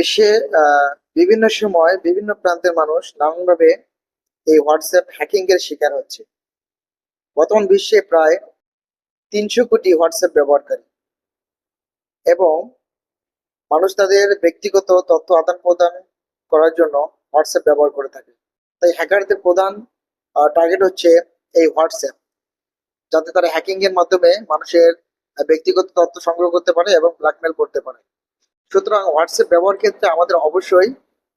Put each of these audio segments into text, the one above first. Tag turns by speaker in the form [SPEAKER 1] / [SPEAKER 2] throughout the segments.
[SPEAKER 1] বিশ্বে বিভিন্ন সময় বিভিন্ন প্রান্তের মানুষ নানানভাবে এই হোয়াটসঅ্যাপ হ্যাকিং এর শিকার হচ্ছে। বর্তমান বিশ্বে প্রায় তিনশো কোটি হোয়াটসঅ্যাপ ব্যবহারকারী এবং মানুষ তাদের ব্যক্তিগত তথ্য আদান প্রদান করার জন্য হোয়াটসঅ্যাপ ব্যবহার করে থাকে। তাই হ্যাকারদের প্রধান টার্গেট হচ্ছে এই হোয়াটসঅ্যাপ যাতে তারা হ্যাকিং এর মাধ্যমে মানুষের ব্যক্তিগত তথ্য সংগ্রহ করতে পারে এবং ব্ল্যাকমেল করতে পারে। সুতরাং হোয়াটসঅ্যাপ ব্যবহার ক্ষেত্রে আমাদের অবশ্যই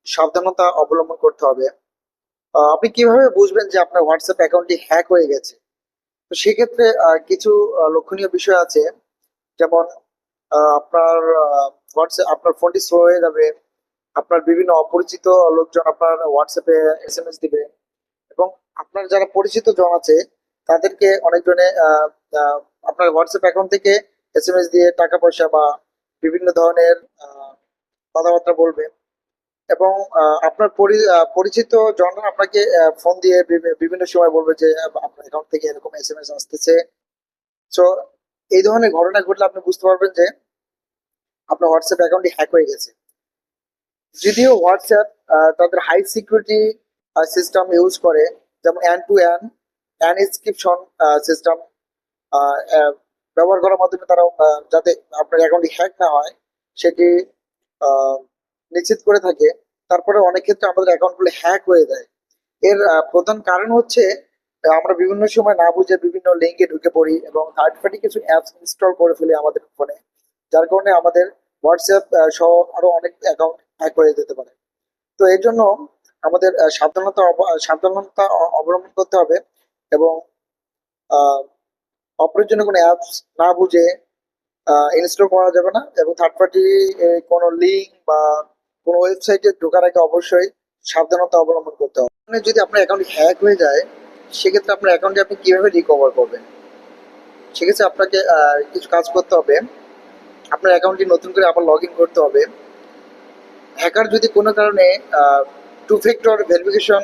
[SPEAKER 1] সাবধানতা অবলম্বন করতে হবে। আপনি কীভাবে বুঝবেন যে আপনার হোয়াটসঅ্যাপ অ্যাকাউন্টটি হ্যাক হয়ে গেছে? তো সেক্ষেত্রে কিছু লক্ষণীয় বিষয় আছে। যেমন আপনার হোয়াটসঅ্যাপ আপনার ফোনটি স্লো হয়ে যাবে, আপনার বিভিন্ন অপরিচিত লোকজন আপনার হোয়াটসঅ্যাপে এস এম এস দিবে এবং আপনার যারা পরিচিত জন আছে, তাদেরকে অনেকজনে আপনার হোয়াটসঅ্যাপ অ্যাকাউন্ট থেকে এস এম এস দিয়ে টাকা পয়সা বা বিভিন্ন ধরনের কথাবার্তা বলবে। এবং আপনার পরিচিত জনরা আপনাকে ফোন দিয়ে বিভিন্ন সময় বলবে যে আপনার অ্যাকাউন্ট থেকে এরকম এস এম এস আসতেছে। সো এই ধরনের ঘটনা ঘটলে আপনি বুঝতে পারবেন যে, আপনার হোয়াটসঅ্যাপ অ্যাকাউন্টটি হ্যাক হয়ে গেছে। যদিও হোয়াটসঅ্যাপ তাদের হাই সিকিউরিটি সিস্টেম ইউজ করে। যেমন end to end encryption system ব্যবহার করার মাধ্যমে তারা যাতে আপনার অ্যাকাউন্টটি হ্যাক না হয়, সেটি নিশ্চিত করে থাকে। তারপরে অনেক ক্ষেত্রে আমাদের অ্যাকাউন্টগুলো হ্যাক হয়ে যায়। এর প্রধান কারণ হচ্ছে, আমরা বিভিন্ন সময় না বুঝে বিভিন্ন লিঙ্কে ঢুকে পড়ি এবং থার্ড পার্টি কিছু অ্যাপস ইনস্টল করে ফেলি আমাদের ফোনে যার কারণে আমাদের হোয়াটসঅ্যাপ সহ আরও অনেক অ্যাকাউন্ট হ্যাক হয়ে যেতে পারে। তো এর জন্য আমাদের সাবধানতা সাবধানতা অবলম্বন করতে হবে এবং অপ্রয়োজনীয় কোনো অ্যাপস না বুঝে ইনস্টল করা যাবে না এবং থার্ড পার্টি কোনো লিঙ্ক বা কোনো ওয়েবসাইটে ঢোকার আগে অবশ্যই সাবধানতা অবলম্বন করতে হবে। মানে যদি আপনার অ্যাকাউন্ট হ্যাক হয়ে যায়, সেক্ষেত্রে আপনার অ্যাকাউন্টে আপনি কীভাবে রিকভার করবেন? সেক্ষেত্রে আপনাকে কিছু কাজ করতে হবে। আপনার অ্যাকাউন্টটি নতুন করে আবার লগ ইন করতে হবে। হ্যাকার যদি কোনো কারণে টু ফ্যাক্টর ভেরিফিকেশন